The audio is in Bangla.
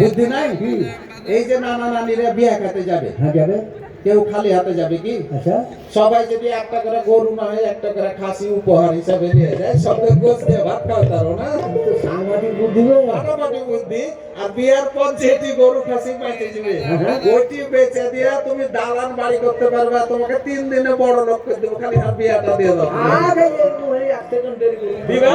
বুদ্ধি নাই? এই যে নানা নানিরা বিয়ে খাতে যাবে। হ্যাঁ যাবে। কেউ খালি হাতে যাবে কি? আচ্ছা। সবাই যদি একটা করে গরু না হয় একটা করে খাসি উপহার হিসাবে নিয়ে যায় সবে গোস দিয়ে ভাত খাওয়াতারো না? তো সাংঘাতিক বুদ্ধি মোটামুটি বুদ্ধি। আর বিয়ার পর যেটি গরু খাসি পাইতে যাবে হ্যাঁ। ওইটি বেচে দিয়া তুমি দালান বাড়ি করতে পারবে তোমাকে তিন দিনে বড় লোক করে দেবো খালি আর বিয়াটা দিয়ে দাও। দিবা